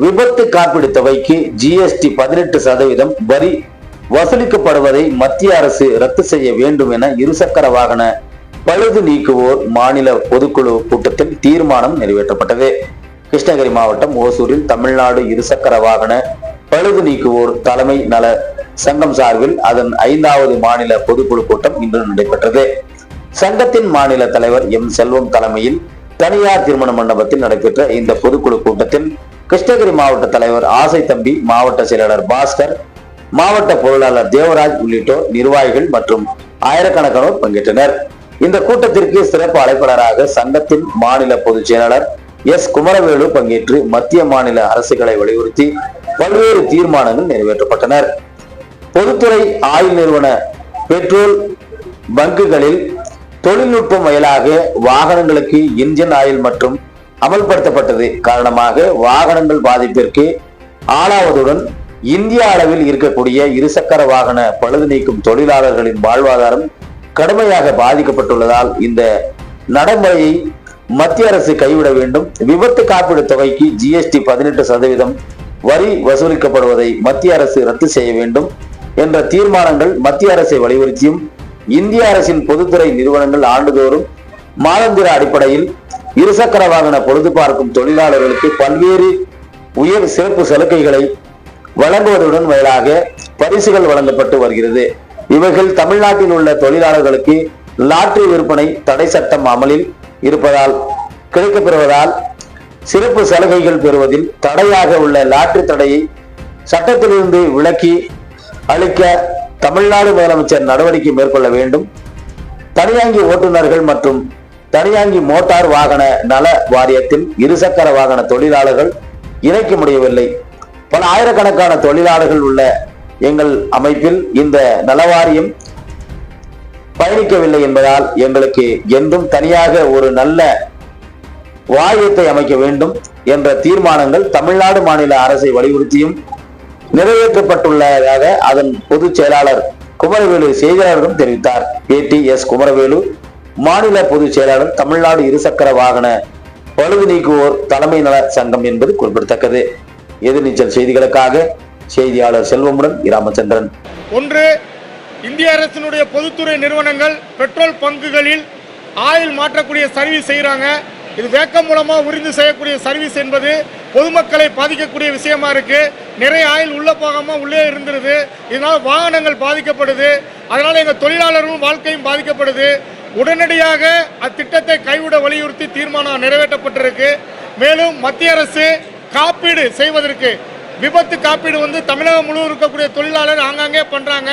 விபத்து காப்பீடு தொகைக்கு ஜிஎஸ்டி பதினெட்டு சதவீதம் வரி வசூலிக்கப்படுவதை மத்திய அரசு ரத்து செய்ய வேண்டும் என இருசக்கர வாகன பழுது நீக்குவோர் மாநில பொதுக்குழு கூட்டத்தில் தீர்மானம் நிறைவேற்றப்பட்டது. கிருஷ்ணகிரி மாவட்டம் ஓசூரில் தமிழ்நாடு இருசக்கர வாகன பழுது நீக்குவோர் தலைமை நல சங்கம் சார்பில் அதன் ஐந்தாவது மாநில பொதுக்குழு கூட்டம் இன்று நடைபெற்றது. சங்கத்தின் மாநில தலைவர் எம். செல்வம் தலைமையில் தனியார் திருமண மண்டபத்தில் நடைபெற்ற இந்த பொதுக்குழு கூட்டத்தில் கிருஷ்ணகிரி மாவட்ட தலைவர் ஆசை தம்பி மாவட்ட செயலாளர் பாஸ்கர் மாவட்ட பொருளாளர் தேவராஜ் உள்ளிட்டோர் நிர்வாகிகள் மற்றும் ஆயிரக்கணக்கானோர் பங்கேற்றனர். இந்த கூட்டத்திற்கு சிறப்பு அழைப்பாளராக சங்கத்தின் மாநில பொதுச் செயலாளர் எஸ். குமரவேலு பங்கேற்று மத்திய மாநில அரசுகளை வலியுறுத்தி பல்வேறு தீர்மானங்கள் நிறைவேற்றப்பட்டனர். பொதுத்துறை ஆய்வு நிறுவன பெட்ரோல் பங்குகளில் தொழில்நுட்பம் வயலாக வாகனங்களுக்கு இன்ஜின் ஆயில் மற்றும் அமல்படுத்தப்பட்டது காரணமாக வாகனங்கள் பாதிப்பிற்கு ஆளாவதுடன் இந்திய அளவில் இருக்கக்கூடிய இருசக்கர வாகன பழுது நீக்கும் தொழிலாளர்களின் வாழ்வாதாரம் கடுமையாக பாதிக்கப்பட்டுள்ளதால் இந்த நடைமுறையை மத்திய அரசு கைவிட வேண்டும். விபத்து காப்பீடு தொகைக்கு ஜிஎஸ்டி பதினெட்டு சதவீதம் வரி வசூலிக்கப்படுவதை மத்திய அரசு ரத்து செய்ய வேண்டும். என்ற தீர்மானங்கள் மத்திய அரசை வலியுறுத்தியும் இந்திய அரசின் பொதுத்துறை நிறுவனங்கள் ஆண்டுதோறும் மாதந்திர அடிப்படையில் இருசக்கர வாகன பொழுது பார்க்கும் தொழிலாளர்களுக்கு பல்வேறு உயர் சிறப்பு சலுகைகளை வழங்குவதுடன் மேலாக பரிசுகள் வழங்கப்பட்டு வருகிறது. இவைகள் தமிழ்நாட்டில் உள்ள தொழிலாளர்களுக்கு லாட்டரி விற்பனை தடை சட்டம் அமலில் இருப்பதால் கிடைக்கப்பெறுவதால் சிறப்பு சலுகைகள் பெறுவதில் தடையாக உள்ள லாட்டரி தடையை சட்டத்திலிருந்து விலக்கி அளிக்க தமிழ்நாடு முதலமைச்சர் நடவடிக்கை மேற்கொள்ள வேண்டும். தனியாங்கி ஓட்டுநர்கள் மற்றும் தனியாங்கி மோட்டார் வாகன நல வாரியத்தில் இருசக்கர வாகன தொழிலாளர்கள் இணைக்க முடியவில்லை. பல ஆயிரக்கணக்கான தொழிலாளர்கள் உள்ள எங்கள் அமைப்பில் இந்த நலவாரியம் பயணிக்கவில்லை என்பதால் எங்களுக்கு என்றும் தனியாக ஒரு நல்ல வாரியத்தை அமைக்க வேண்டும் என்ற தீர்மானங்கள் தமிழ்நாடு மாநில அரசை வலியுறுத்தியும் நிறைவேற்றப்பட்டுள்ளதாக அதன் பொதுச் செயலாளர் குமரவேலு செய்தியாளரிடம் தெரிவித்தார். ஏடி எஸ் குமரவேலு மாநில பொதுச் செயலாளர் தமிழ்நாடு இருசக்கர வாகன பழுது நீக்குவோர் தலைமை நல சங்கம் என்பது குறிப்பிடத்தக்கது. எதிர்நீச்சல் செய்திகளுக்காக செய்தியாளர் செல்வமுடன் ராமச்சந்திரன் ஒன்று இந்திய அரசினுடைய பொதுத்துறை நிறுவனங்கள் பெட்ரோல் பங்குகளில் ஆயில் மாற்றக்கூடிய சர்வீஸ் செய்கிறாங்க இது வேக்கம் மூலமாக உறிந்து செய்யக்கூடிய சர்வீஸ் என்பது பொதுமக்களை பாதிக்கக்கூடிய விஷயமா இருக்கு. நிறைய ஆயில் உள்ள போகாம உள்ளே இருந்துருது. இதனால வாகனங்கள் பாதிக்கப்படுது. அதனால எங்க தொழிலாளர்களும் வாழ்க்கையும் பாதிக்கப்படுது. உடனடியாக அத்திட்டத்தை கைவிட வலியுறுத்தி தீர்மானம் நிறைவேற்றப்பட்டிருக்கு. மேலும் மத்திய அரசு காப்பீடு செய்வதற்கு விபத்து காப்பீடு வந்து தமிழகம் முழுவதும் இருக்கக்கூடிய தொழிலாளர் ஆங்காங்கே பண்றாங்க.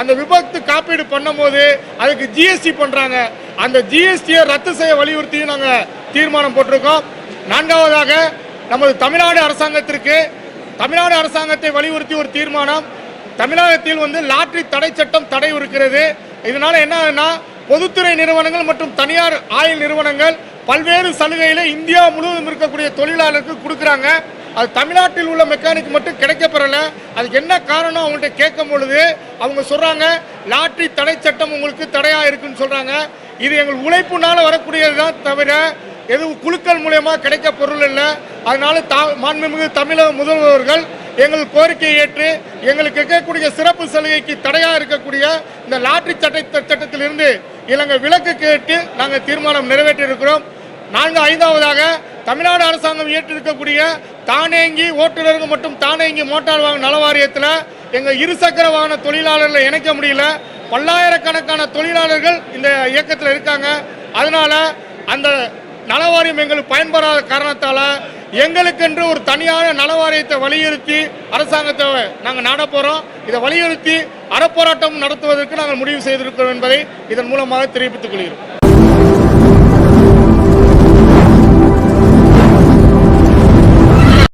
அந்த விபத்து காப்பீடு பண்ணும்போது அதுக்கு ஜிஎஸ்டி பண்றாங்க. அந்த ஜிஎஸ்டியை ரத்து செய்ய வலியுறுத்தியும் நாங்கள் தீர்மானம் போட்டிருக்கோம். நான்காவதாக நமது தமிழ்நாடு அரசாங்கத்திற்கு தமிழ்நாடு அரசாங்கத்தை வலியுறுத்தி ஒரு தீர்மானம். தமிழகத்தில் வந்து லாட்டரி தடை சட்டம் தடை இருக்கிறது. இதனால என்ன பொதுத்துறை நிறுவனங்கள் மற்றும் தனியார் ஆயில் நிறுவனங்கள் பல்வேறு சலுகைகளை இந்தியா முழுவதும் இருக்கக்கூடிய தொழிலாளருக்கு கொடுக்குறாங்க. அது தமிழ்நாட்டில் உள்ள மெக்கானிக் மட்டும் கிடைக்கப்பெறல. அதுக்கு என்ன காரணம் அவங்கள்ட்ட கேட்கும் பொழுது அவங்க சொல்றாங்க லாட்டரி தடை சட்டம் உங்களுக்கு தடையா இருக்குன்னு சொல்றாங்க. இது எங்கள் உழைப்புனால வரக்கூடியது தான் தவிர எதுவும் குழுக்கள் மூலயமா கிடைக்க பொருள் இல்லை. அதனால தா மாண்புமிகு தமிழக முதல்வர்கள் எங்கள் கோரிக்கையை ஏற்று எங்களுக்கு இருக்கக்கூடிய சிறப்பு சலுகைக்கு தடையாக இருக்கக்கூடிய இந்த லாட்ரி சட்ட சட்டத்திலிருந்து இலங்கை விலக்கு கேட்டு நாங்கள் தீர்மானம் நிறைவேற்றியிருக்கிறோம். நான்கு ஐந்தாவதாக தமிழ்நாடு அரசாங்கம் ஏற்றிருக்கக்கூடிய தானேங்கி ஓட்டுநர்கள் மற்றும் தானேங்கி மோட்டார் வாகன நல வாரியத்தில் எங்கள் இருசக்கர வாகன தொழிலாளர்களை இணைக்க முடியல. பல்லாயிரக்கணக்கான தொழிலாளர்கள் இந்த இயக்கத்தில் இருக்காங்க. அதனால அந்த நலவாரியம் எங்களுக்கு பயன்படாத காரணத்தால் எங்களுக்கென்று ஒரு தனியான நலவாரியத்தை வலியுறுத்தி அரசாங்கத்தை நாங்கள் நாடப்போகிறோம் இதை வலியுறுத்தி அறப்போராட்டம் நடத்துவதற்கு நாங்கள் முடிவு செய்திருக்கிறோம் என்பதை இதன் மூலமாக தெரிவித்துக் கொள்கிறோம்.